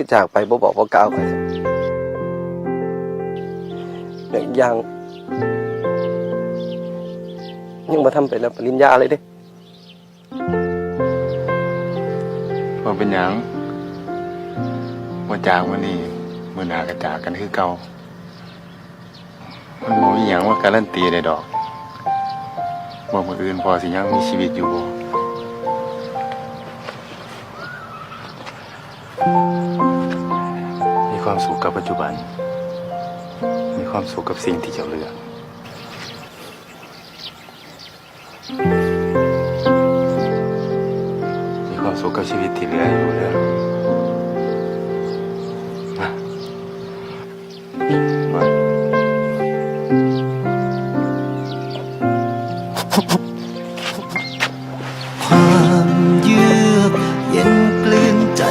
ือจากไปบ่บอกบ่กล่าวไปหนึ่งย่างยังมาทำไปแล้วปริญญาเลยเด้ว่าเป็นหยังว่าจากวันนี้มื่อหนากระจากกันคือเก่ามันมองอหย่างว่าการันตีได้ดอกว่ามืออื่นพอสิยังมีชีวิตอยู่บ่มี ความสุขกับปัจจุบัน มีความสุขกับสิ่งที่เจ้าเลือกมีความสุขกับชีวิตที่เหลืออยู่แล้วความเยือกเย็นกลืนใจ